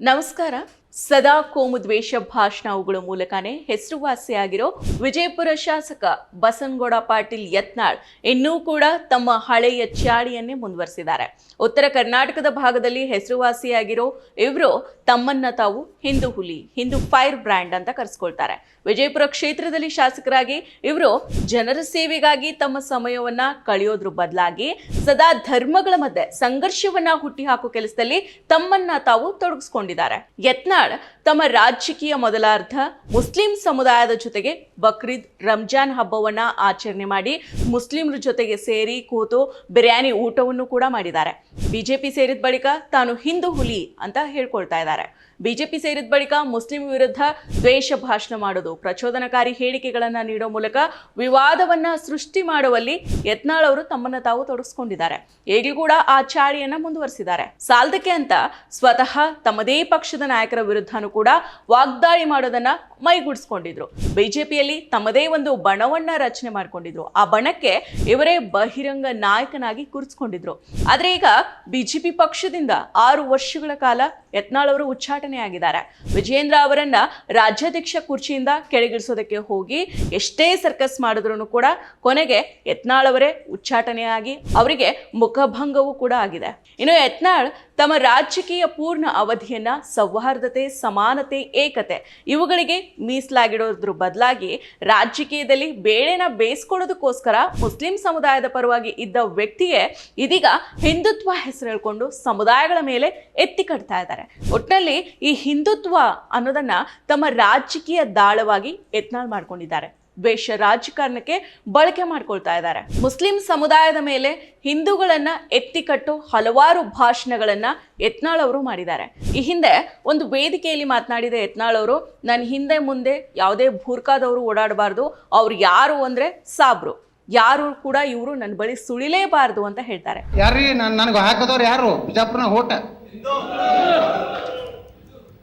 ನಮಸ್ಕಾರ. ಸದಾ ಕೋಮು ದ್ವೇಷ ಭಾಷಣಗಳ ಮೂಲಕನೇ ಹೆಸರುವಾಸಿಯಾಗಿರೋ ವಿಜಯಪುರ ಶಾಸಕ ಬಸನಗೌಡ ಪಾಟೀಲ್ ಯತ್ನಾಳ್ ಇನ್ನೂ ಕೂಡ ತಮ್ಮ ಹಳೆಯ ಚಾಳಿಯನ್ನೇ ಮುಂದುವರೆಸಿದ್ದಾರೆ. ಉತ್ತರ ಕರ್ನಾಟಕದ ಭಾಗದಲ್ಲಿ ಹೆಸರುವಾಸಿಯಾಗಿರೋ ಇವರು ತಮ್ಮನ್ನ ತಾವು ಹಿಂದೂ ಹುಲಿ, ಹಿಂದೂ ಫೈರ್ ಬ್ರ್ಯಾಂಡ್ ಅಂತ ಕರೆಸ್ಕೊಳ್ತಾರೆ. ವಿಜಯಪುರ ಕ್ಷೇತ್ರದಲ್ಲಿ ಶಾಸಕರಾಗಿ ಇವರು ಜನರ ಸೇವೆಗಾಗಿ ತಮ್ಮ ಸಮಯವನ್ನ ಕಳೆಯೋದ್ರ ಬದಲಾಗಿ ಸದಾ ಧರ್ಮಗಳ ಮಧ್ಯೆ ಸಂಘರ್ಷವನ್ನ ಹುಟ್ಟಿಹಾಕೋ ಕೆಲಸದಲ್ಲಿ ತಮ್ಮನ್ನ ತಾವು ತೊಡಗಿಸ್ಕೊಂಡಿದ್ದಾರೆ. ಯತ್ನಾಳ್ ತಮ್ಮ ರಾಜಕೀಯ ಮೊದಲಾರ್ಧ ಮುಸ್ಲಿಂ ಸಮುದಾಯದ ಜೊತೆಗೆ ಬಕ್ರೀದ್, ರಂಜಾನ್ ಹಬ್ಬವನ್ನ ಆಚರಣೆ ಮಾಡಿ ಮುಸ್ಲಿಮರ ಜೊತೆಗೆ ಸೇರಿ ಕೂತು ಬಿರಿಯಾನಿ ಊಟವನ್ನು ಕೂಡ ಮಾಡಿದ್ದಾರೆ. ಬಿಜೆಪಿ ಸೇರಿದ ಬಳಿಕ ತಾನು ಹಿಂದೂ ಹುಲಿ ಅಂತ ಹೇಳ್ಕೊಳ್ತಾ ಇದ್ದಾರೆ. ಬಿಜೆಪಿ ಸೇರಿದ ಬಳಿಕ ಮುಸ್ಲಿಂ ವಿರುದ್ಧ ದ್ವೇಷ ಭಾಷಣ ಮಾಡೋದು, ಪ್ರಚೋದನಕಾರಿ ಹೇಳಿಕೆಗಳನ್ನು ನೀಡೋ ಮೂಲಕ ವಿವಾದವನ್ನ ಸೃಷ್ಟಿ ಮಾಡುವಲ್ಲಿ ಯತ್ನಾಳ್ ಅವರು ತಮ್ಮನ್ನ ತಾವು ತೊಡಗಿಸ್ಕೊಂಡಿದ್ದಾರೆ ಈಗಲೂ ಕೂಡ ಆ ಚಾಳಿಯನ್ನು ಮುಂದುವರಿಸಿದ್ದಾರೆ. ಸಾಲದಕ್ಕೆ ಅಂತ ಸ್ವತಃ ತಮ್ಮದೇ ಪಕ್ಷದ ನಾಯಕರ ವಿರುದ್ಧನೂ ಕೂಡ ವಾಗ್ದಾಳಿ ಮಾಡೋದನ್ನ ಮೈಗೂಡಿಸ್ಕೊಂಡಿದ್ರು. ಬಿಜೆಪಿಯಲ್ಲಿ ತಮ್ಮದೇ ಒಂದು ಬಣವನ್ನ ರಚನೆ ಮಾಡ್ಕೊಂಡಿದ್ರು. ಆ ಬಣಕ್ಕೆ ಇವರೇ ಬಹಿರಂಗ ನಾಯಕನಾಗಿ ಕೂರಿಸ್ಕೊಂಡಿದ್ರು. ಆದ್ರೆ ಈಗ ಬಿಜೆಪಿ ಪಕ್ಷದಿಂದ ಆರು ವರ್ಷಗಳ ಕಾಲ ಯತ್ನಾಳ್ ಅವರು ಉಚ್ಚಾಟನೆಯಾಗಿದ್ದಾರೆ ವಿಜಯೇಂದ್ರ ಅವರನ್ನ ರಾಜ್ಯಾಧ್ಯಕ್ಷ ಕುರ್ಚಿಯಿಂದ ಕೆಳಗಿಳಿಸೋದಕ್ಕೆ ಹೋಗಿ ಎಷ್ಟೇ ಸರ್ಕಸ್ ಮಾಡಿದ್ರು ಕೂಡ ಕೊನೆಗೆ ಯತ್ನಾಳ್ ಅವರೇ ಉಚ್ಚಾಟನೆಯಾಗಿ ಅವರಿಗೆ ಮುಖಭಂಗವೂ ಕೂಡ ಆಗಿದೆ. ಇನ್ನು ಯತ್ನಾಳ್ ತಮ್ಮ ರಾಜಕೀಯ ಪೂರ್ಣ ಅವಧಿಯನ್ನ ಸೌಹಾರ್ದತೆ, ಸಮಾನತೆ, ಏಕತೆ ಇವುಗಳಿಗೆ ಮೀಸಲಾಗಿಡೋದ್ರ ಬದಲಾಗಿ ರಾಜಕೀಯದಲ್ಲಿ ಬೇಳೆನ ಬೇಯಿಸ್ಕೊಳ್ಳೋದಕ್ಕೋಸ್ಕರ ಮುಸ್ಲಿಂ ಸಮುದಾಯದ ಪರವಾಗಿ ಇದ್ದ ವ್ಯಕ್ತಿಯೇ ಇದೀಗ ಹಿಂದುತ್ವ ಹೆಸರು ಹೇಳ್ಕೊಂಡು ಸಮುದಾಯಗಳ ಮೇಲೆ ಎತ್ತಿ ಕಟ್ತಾ ಇದ್ದಾರೆ. ಒಟ್ಟಿನಲ್ಲಿ ಈ ಹಿಂದುತ್ವ ಅನ್ನೋದನ್ನ ತಮ್ಮ ರಾಜಕೀಯ ದಾಳವಾಗಿ ಯತ್ನಾಳ್ ಮಾಡ್ಕೊಂಡಿದ್ದಾರೆ. ದ್ವೇಷ ರಾಜಕಾರಣಕ್ಕೆ ಬಳಕೆ ಮಾಡ್ಕೊಳ್ತಾ ಇದ್ದಾರೆ. ಮುಸ್ಲಿಂ ಸಮುದಾಯದ ಮೇಲೆ ಹಿಂದೂಗಳನ್ನ ಎತ್ತಿಕಟ್ಟು ಹಲವಾರು ಭಾಷಣಗಳನ್ನ ಯತ್ನಾಳ್ ಅವರು ಮಾಡಿದ್ದಾರೆ. ಈ ಹಿಂದೆ ಒಂದು ವೇದಿಕೆಯಲ್ಲಿ ಮಾತನಾಡಿದ ಯತ್ನಾಳ್ ಅವರು ನನ್ನ ಹಿಂದೆ ಮುಂದೆ ಯಾವುದೇ ಭೂರ್ಕಾದವರು ಓಡಾಡಬಾರ್ದು. ಅವ್ರು ಯಾರು ಅಂದ್ರೆ ಸಾಬ್ರು. ಯಾರು ಕೂಡ ಇವರು ನನ್ನ ಬಳಿ ಸುಳಿಲೇಬಾರದು ಅಂತ ಹೇಳ್ತಾರೆ. ಯಾರು?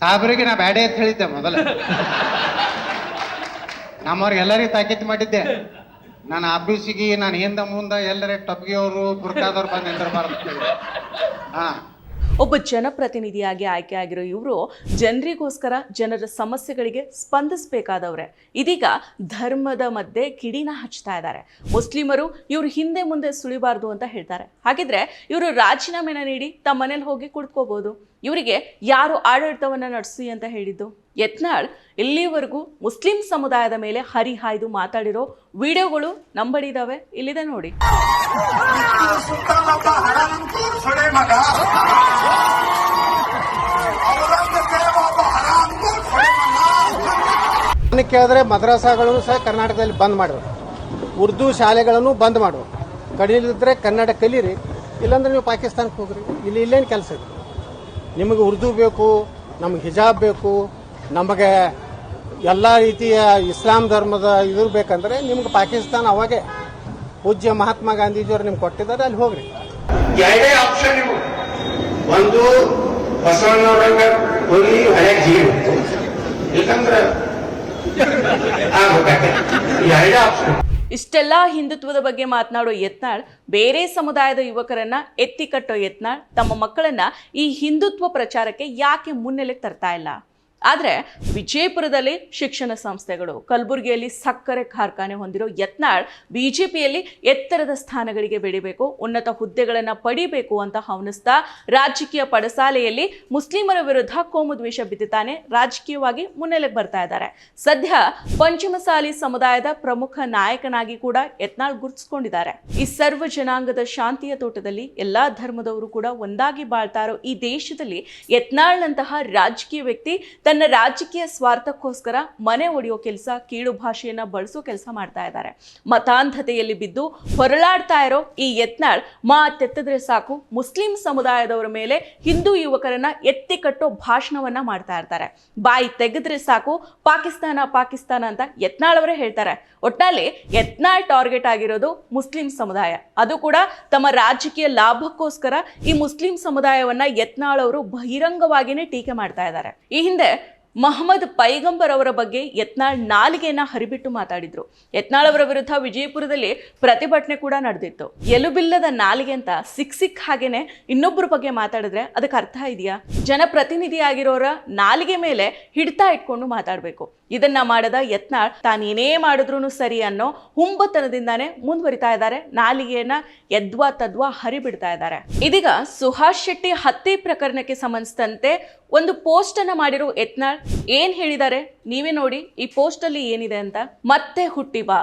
ಸಾಬ್ರಿಗೆ ನಾ ಬ್ಯಾಡೇ ಅಂತ ಹೇಳಿದ್ದೆ ಮೊದಲ. ನಮ್ಮವ್ರಿಗೆ ಎಲ್ಲರಿಗೂ ತಾಕೀತು ಮಾಡಿದ್ದೆ. ನನ್ನ ಆಫೀಸಿಗೆ ನಾನು ಹಿಂದ ಮುಂದ ಎಲ್ಲರೇ ಟಪ್ಗಿಯವರು ಬುರ್ಕಾದವ್ರು ಬಂದು ನಿಂದಿರಬಾರ್ದು ಹಾ. ಒಬ್ಬ ಜನಪ್ರತಿನಿಧಿಯಾಗಿ ಆಯ್ಕೆಯಾಗಿರೋ ಇವರು ಜನರಿಗೋಸ್ಕರ ಜನರ ಸಮಸ್ಯೆಗಳಿಗೆ ಸ್ಪಂದಿಸಬೇಕಾದವ್ರೆ. ಇದೀಗ ಧರ್ಮದ ಮಧ್ಯೆ ಕಿಡಿನ ಹಚ್ತಾ ಇದ್ದಾರೆ. ಮುಸ್ಲಿಮರು ಇವರು ಹಿಂದೆ ಮುಂದೆ ಸುಳಿಬಾರ್ದು ಅಂತ ಹೇಳ್ತಾರೆ. ಹಾಗಿದ್ರೆ ಇವರು ರಾಜೀನಾಮೆನ ನೀಡಿ ತಮ್ಮ ಮನೇಲಿ ಹೋಗಿ ಕುಡ್ಕೋಬಹುದು ಇವರಿಗೆ ಯಾರು ಆಡಳಿತವನ್ನ ನಡೆಸಿ ಅಂತ ಹೇಳಿದ್ದು? ಯತ್ನಾಳ್ ಇಲ್ಲಿವರೆಗೂ ಮುಸ್ಲಿಂ ಸಮುದಾಯದ ಮೇಲೆ ಹರಿಹಾಯ್ದು ಮಾತಾಡಿರೋ ವಿಡಿಯೋಗಳು ನಂಬಡಿದಾವೆ ಇಲ್ಲಿದೆ ನೋಡಿ. ಕೇಳಿದ್ರೆ ಮದ್ರಾಸಾಗಳು ಸಹ ಕರ್ನಾಟಕದಲ್ಲಿ ಬಂದ್ ಮಾಡುವ ಉರ್ದು ಶಾಲೆಗಳನ್ನು ಬಂದ್ ಮಾಡುವ ಕಡಿಲಿದ್ರೆ ಕನ್ನಡ ಕಲೀರಿ, ಇಲ್ಲಾಂದ್ರೆ ನೀವು ಪಾಕಿಸ್ತಾನಕ್ಕೆ ಹೋಗ್ರಿ. ಇಲ್ಲಿ ಇಲ್ಲೇನು ಕೆಲಸ ಇದೆ ನಿಮಗೆ ಉರ್ದು ಬೇಕು, ನಮಗೆ ಹಿಜಾಬ್ ಬೇಕು ನಮಗೆ ಎಲ್ಲ ರೀತಿಯ ಇಸ್ಲಾಂ ಧರ್ಮದ ಇದರ್ಬೇಕಂದ್ರೆ ನಿಮ್ಗೆ ಪಾಕಿಸ್ತಾನ ಅವಾಗೆ ಪೂಜ್ಯ ಮಹಾತ್ಮ ಗಾಂಧೀಜಿಯವರು ನಿಮ್ಗೆ ಕೊಟ್ಟಿದ್ದಾರೆ ಅಲ್ಲಿ ಹೋಗ್ರಿ. ಎರಡೇ ಆಪ್ಷನ್ ಇವು ಒಂದು ಬಸವಣ್ಣವ್ರಂಗ ಹೋಗಿ ಹಳೆ ಜೀವ. ಎರಡೇ ಆಪ್ಷನ್ ಇಷ್ಟೆಲ್ಲ ಹಿಂದುತ್ವದ ಬಗ್ಗೆ ಮಾತನಾಡೋ ಯತ್ನಾಳ್ ಬೇರೆ ಸಮುದಾಯದ ಯುವಕರನ್ನ ಎತ್ತಿ ಕಟ್ಟೋ ಯತ್ನಾಳ್ ತಮ್ಮ ಮಕ್ಕಳನ್ನ ಈ ಹಿಂದುತ್ವ ಪ್ರಚಾರಕ್ಕೆ ಯಾಕೆ ಮುನ್ನೆಲೆಗೆ ತರ್ತಾ ಇಲ್ಲ? ಆದರೆ ವಿಜಯಪುರದಲ್ಲಿ ಶಿಕ್ಷಣ ಸಂಸ್ಥೆಗಳು, ಕಲಬುರಗಿಯಲ್ಲಿ ಸಕ್ಕರೆ ಕಾರ್ಖಾನೆ ಹೊಂದಿರೋ ಯತ್ನಾಳ್ ಬಿಜೆಪಿಯಲ್ಲಿ ಎತ್ತರದ ಸ್ಥಾನಗಳಿಗೆ ಬೆಳಿಬೇಕು, ಉನ್ನತ ಹುದ್ದೆಗಳನ್ನು ಪಡಿಬೇಕು ಅಂತ ಹವನಿಸ್ತಾ ರಾಜಕೀಯ ಪಡಸಾಲೆಯಲ್ಲಿ ಮುಸ್ಲಿಮರ ವಿರುದ್ಧ ಕೋಮುದ್ವೇಷ ಬಿದ್ದಿದ್ದಾನೆ, ರಾಜಕೀಯವಾಗಿ ಮುನ್ನೆಲೆಗೆ ಬರ್ತಾ ಇದ್ದಾರೆ. ಸದ್ಯ ಪಂಚಮಸಾಲಿ ಸಮುದಾಯದ ಪ್ರಮುಖ ನಾಯಕನಾಗಿ ಕೂಡ ಯತ್ನಾಳ್ ಗುರುತಿಸಿಕೊಂಡಿದ್ದಾರೆ. ಈ ಸರ್ವ ಜನಾಂಗದ ಶಾಂತಿಯ ತೋಟದಲ್ಲಿ ಎಲ್ಲಾ ಧರ್ಮದವರು ಕೂಡ ಒಂದಾಗಿ ಬಾಳ್ತಾ ಇರೋ ಈ ದೇಶದಲ್ಲಿ ಯತ್ನಾಳ್ನಂತಹ ರಾಜಕೀಯ ವ್ಯಕ್ತಿ ತನ್ನ ರಾಜಕೀಯ ಸ್ವಾರ್ಥಕ್ಕೋಸ್ಕರ ಮನೆ ಒಡೆಯೋ ಕೆಲಸ, ಕೀಳು ಭಾಷೆಯನ್ನ ಬಳಸೋ ಕೆಲಸ ಮಾಡ್ತಾ ಇದ್ದಾರೆ. ಮತಾಂಧತೆಯಲ್ಲಿ ಬಿದ್ದು ಹೊರಳಾಡ್ತಾ ಇರೋ ಈ ಯತ್ನಾಳ್ ಮಾತೆತ್ತಿದ್ರೆ ಸಾಕು. ಮುಸ್ಲಿಂ ಸಮುದಾಯದವರ ಮೇಲೆ ಹಿಂದೂ ಯುವಕರನ್ನ ಎತ್ತಿ ಕಟ್ಟೋ ಭಾಷಣವನ್ನ ಮಾಡ್ತಾ ಇರ್ತಾರೆ. ಬಾಯಿ ತೆಗೆದ್ರೆ ಸಾಕು, ಪಾಕಿಸ್ತಾನ ಪಾಕಿಸ್ತಾನ ಅಂತ ಯತ್ನಾಳ್ ಅವರೇ ಹೇಳ್ತಾರೆ. ಒಟ್ನಲ್ಲಿ ಯತ್ನಾಳ್ ಟಾರ್ಗೆಟ್ ಆಗಿರೋದು ಮುಸ್ಲಿಂ ಸಮುದಾಯ. ಅದು ಕೂಡ ತಮ್ಮ ರಾಜಕೀಯ ಲಾಭಕ್ಕೋಸ್ಕರ ಈ ಮುಸ್ಲಿಂ ಸಮುದಾಯವನ್ನ ಯತ್ನಾಳ್ ಅವರು ಬಹಿರಂಗವಾಗಿನೇ ಟೀಕೆ ಮಾಡ್ತಾ ಇದ್ದಾರೆ. ಈ ಹಿಂದೆ ಮಹಮ್ಮದ್ ಪೈಗಂಬರ್ ಅವರ ಬಗ್ಗೆ ಯತ್ನಾಳ್ ನಾಲಿಗೆಯನ್ನ ಹರಿಬಿಟ್ಟು ಮಾತಾಡಿದ್ರು. ಯತ್ನಾಳ್ ಅವರ ವಿರುದ್ಧ ವಿಜಯಪುರದಲ್ಲಿ ಪ್ರತಿಭಟನೆ ಕೂಡ ನಡೆದಿತ್ತು. ಎಲುಬಿಲ್ಲದ ನಾಲಿಗೆ ಅಂತ ಸಿಕ್ ಸಿಕ್ ಹಾಗೇನೆ ಇನ್ನೊಬ್ಬರ ಬಗ್ಗೆ ಮಾತಾಡಿದ್ರೆ ಅದಕ್ಕೆ ಅರ್ಥ ಇದೆಯಾ? ಜನಪ್ರತಿನಿಧಿಯಾಗಿರೋರ ನಾಲಿಗೆ ಮೇಲೆ ಹಿಡ್ತಾ ಇಟ್ಕೊಂಡು ಮಾತಾಡಬೇಕು. ಇದನ್ನ ಮಾಡದ ಯತ್ನಾಳ್ ತಾನೇನೇ ಮಾಡಿದ್ರು ಸರಿ ಅನ್ನೋ ಹುಂಬತನದಿಂದಾನೇ ಮುಂದುವರಿತಾ ಇದ್ದಾರೆ. ನಾಲಿಗೆಯನ್ನ ಎದ್ವಾ ತದ್ವಾ ಹರಿಬಿಡ್ತಾ ಇದ್ದಾರೆ. ಇದೀಗ ಸುಹಾಸ್ ಶೆಟ್ಟಿ ಹತ್ಯೆ ಪ್ರಕರಣಕ್ಕೆ ಸಂಬಂಧಿಸಿದಂತೆ ಒಂದು ಪೋಸ್ಟ್ ಅನ್ನ ಮಾಡಿರೋ ಯತ್ನಾಳ್ ಏನ್ ಹೇಳಿದ್ದಾರೆ? ನೀವೇ ನೋಡಿ ಈ ಪೋಸ್ಟ್ ಅಲ್ಲಿ ಏನಿದೆ ಅಂತ. ಮತ್ತೆ ಹುಟ್ಟಿ ಬಾ.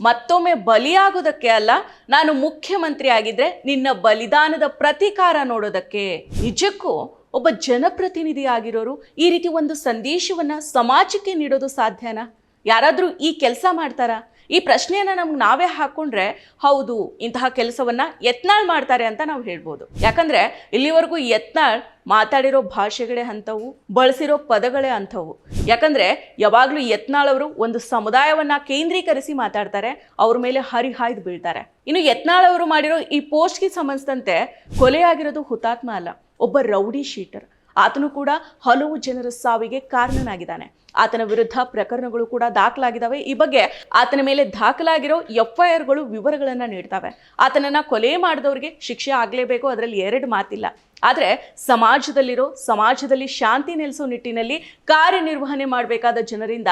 ಮತ್ತೊಮ್ಮೆ ಬಲಿಯಾಗೋದಕ್ಕೆ ಅಲ್ಲ, ನಾನು ಮುಖ್ಯಮಂತ್ರಿ ಆಗಿದ್ರೆ ನಿನ್ನ ಬಲಿದಾನದ ಪ್ರತಿಕಾರ ನೋಡೋದಕ್ಕೆ. ನಿಜಕ್ಕೂ ಒಬ್ಬ ಜನಪ್ರತಿನಿಧಿ ಆಗಿರೋರು ಈ ರೀತಿ ಒಂದು ಸಂದೇಶವನ್ನ ಸಮಾಜಕ್ಕೆ ನೀಡೋದು ಸಾಧ್ಯನಾ? ಯಾರಾದರೂ ಈ ಕೆಲಸ ಮಾಡ್ತಾರಾ? ಈ ಪ್ರಶ್ನೆಯನ್ನು ನಮ್ಗೆ ನಾವೇ ಹಾಕೊಂಡ್ರೆ ಹೌದು, ಇಂತಹ ಕೆಲಸವನ್ನು ಯತ್ನಾಳ್ ಮಾಡ್ತಾರೆ ಅಂತ ನಾವು ಹೇಳ್ಬೋದು. ಯಾಕಂದರೆ ಇಲ್ಲಿವರೆಗೂ ಯತ್ನಾಳ್ ಮಾತಾಡಿರೋ ಭಾಷೆಗಳೇ ಅಂಥವು, ಬಳಸಿರೋ ಪದಗಳೇ ಅಂಥವು. ಯಾಕಂದರೆ ಯಾವಾಗಲೂ ಯತ್ನಾಳವರು ಒಂದು ಸಮುದಾಯವನ್ನು ಕೇಂದ್ರೀಕರಿಸಿ ಮಾತಾಡ್ತಾರೆ, ಅವ್ರ ಮೇಲೆ ಹರಿಹಾಯ್ದು ಬೀಳ್ತಾರೆ. ಇನ್ನು ಯತ್ನಾಳವರು ಮಾಡಿರೋ ಈ ಪೋಸ್ಟ್ಗೆ ಸಂಬಂಧಿಸಿದಂತೆ ಕೊಲೆಯಾಗಿರೋದು ಹುತಾತ್ಮ ಅಲ್ಲ, ಒಬ್ಬ ರೌಡಿ ಶೀಟರ್. ಆತನು ಕೂಡ ಹಲವು ಜನರ ಸಾವಿಗೆ ಕಾರಣನಾಗಿದ್ದಾನೆ. ಆತನ ವಿರುದ್ಧ ಪ್ರಕರಣಗಳು ಕೂಡ ದಾಖಲಾಗಿದ್ದಾವೆ. ಈ ಬಗ್ಗೆ ಆತನ ಮೇಲೆ ದಾಖಲಾಗಿರೋ ಎಫ್ ಐ ಆರ್ಗಳು ವಿವರಗಳನ್ನ ನೀಡ್ತವೆ. ಆತನನ್ನ ಕೊಲೆ ಮಾಡಿದವರಿಗೆ ಶಿಕ್ಷೆ ಆಗಲೇಬೇಕು, ಅದರಲ್ಲಿ ಎರಡು ಮಾತಿಲ್ಲ. ಆದರೆ ಸಮಾಜದಲ್ಲಿರೋ, ಸಮಾಜದಲ್ಲಿ ಶಾಂತಿ ನೆಲೆಸೋ ನಿಟ್ಟಿನಲ್ಲಿ ಕಾರ್ಯನಿರ್ವಹಣೆ ಮಾಡಬೇಕಾದ ಜನರಿಂದ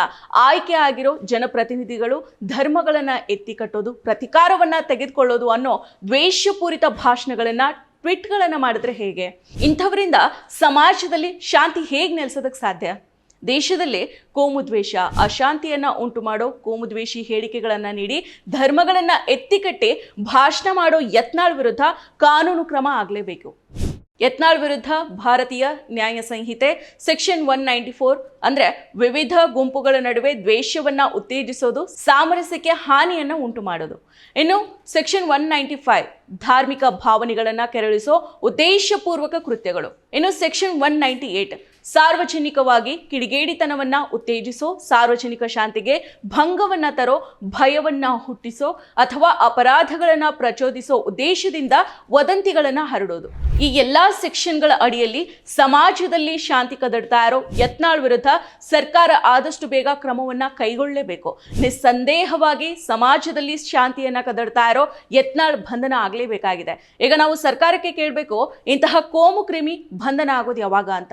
ಆಯ್ಕೆ ಆಗಿರೋ ಜನಪ್ರತಿನಿಧಿಗಳು ಧರ್ಮಗಳನ್ನು ಎತ್ತಿ ಕಟ್ಟೋದು, ಪ್ರತಿಕಾರವನ್ನ ತೆಗೆದುಕೊಳ್ಳೋದು ಅನ್ನೋ ದ್ವೇಷಪೂರಿತ ಭಾಷಣಗಳನ್ನ ಟ್ವೀಟ್ಗಳನ್ನು ಮಾಡಿದ್ರೆ ಹೇಗೆ? ಇಂಥವರಿಂದ ಸಮಾಜದಲ್ಲಿ ಶಾಂತಿ ಹೇಗೆ ನೆಲೆಸೋದಕ್ಕೆ ಸಾಧ್ಯ? ದೇಶದಲ್ಲಿ ಕೋಮುದ್ವೇಷ ಅಶಾಂತಿಯನ್ನು ಉಂಟು ಮಾಡೋ ಕೋಮುದ್ವೇಷಿ ಹೇಳಿಕೆಗಳನ್ನು ನೀಡಿ ಧರ್ಮಗಳನ್ನು ಎತ್ತಿಕಟ್ಟಿ ಭಾಷಣ ಮಾಡೋ ಯತ್ನಾಳ್ ವಿರುದ್ಧ ಕಾನೂನು ಕ್ರಮ ಆಗಲೇಬೇಕು. ಯತ್ನಾಳ್ ವಿರುದ್ಧ ಭಾರತೀಯ ನ್ಯಾಯ ಸಂಹಿತೆ, ಸೆಕ್ಷನ್ ಒನ್ ನೈಂಟಿ ಫೋರ್ ಅಂದ್ರೆ ವಿವಿಧ ಗುಂಪುಗಳ ನಡುವೆ ದ್ವೇಷವನ್ನ ಉತ್ತೇಜಿಸೋದು, ಸಾಮರಸ್ಯಕ್ಕೆ ಹಾನಿಯನ್ನ ಉಂಟು ಮಾಡೋದು. ಇನ್ನು ಸೆಕ್ಷನ್ ಒನ್ ನೈಂಟಿ ಫೈವ್, ಧಾರ್ಮಿಕ ಭಾವನೆಗಳನ್ನ ಕೆರಳಿಸೋ ಉದ್ದೇಶಪೂರ್ವಕ ಕೃತ್ಯಗಳು. ಇನ್ನು ಸೆಕ್ಷನ್ ಒನ್ ನೈಂಟಿ ಏಟ್ ಸಾರ್ವಜನಿಕವಾಗಿ ಕಿಡಿಗೇಡಿತನವನ್ನ ಉತ್ತೇಜಿಸೋ, ಸಾರ್ವಜನಿಕ ಶಾಂತಿಗೆ ಭಂಗವನ್ನ ತರೋ, ಭಯವನ್ನ ಹುಟ್ಟಿಸೋ ಅಥವಾ ಅಪರಾಧಗಳನ್ನ ಪ್ರಚೋದಿಸೋ ಉದ್ದೇಶದಿಂದ ವದಂತಿಗಳನ್ನ ಹರಡೋದು. ಈ ಎಲ್ಲಾ ಸೆಕ್ಷನ್ಗಳ ಅಡಿಯಲ್ಲಿ ಸಮಾಜದಲ್ಲಿ ಶಾಂತಿ ಕದಡ್ತಾ ಇರೋ ಯತ್ನಾಳ್ ವಿರುದ್ಧ ಸರ್ಕಾರ ಆದಷ್ಟು ಬೇಗ ಕ್ರಮವನ್ನ ಕೈಗೊಳ್ಳಲೇಬೇಕು ನಿಸ್ಸಂದೇಹವಾಗಿ ಸಮಾಜದಲ್ಲಿ ಶಾಂತಿಯನ್ನ ಕದಡ್ತಾ ಇರೋ ಯತ್ನಾಳ್ ಬಂಧನ ಆಗಲೇಬೇಕಾಗಿದೆ. ಈಗ ನಾವು ಸರ್ಕಾರಕ್ಕೆ ಕೇಳಬೇಕು, ಇಂತಹ ಕೋಮು ಕ್ರಿಮಿ ಬಂಧನ ಆಗೋದು ಯಾವಾಗ ಅಂತ.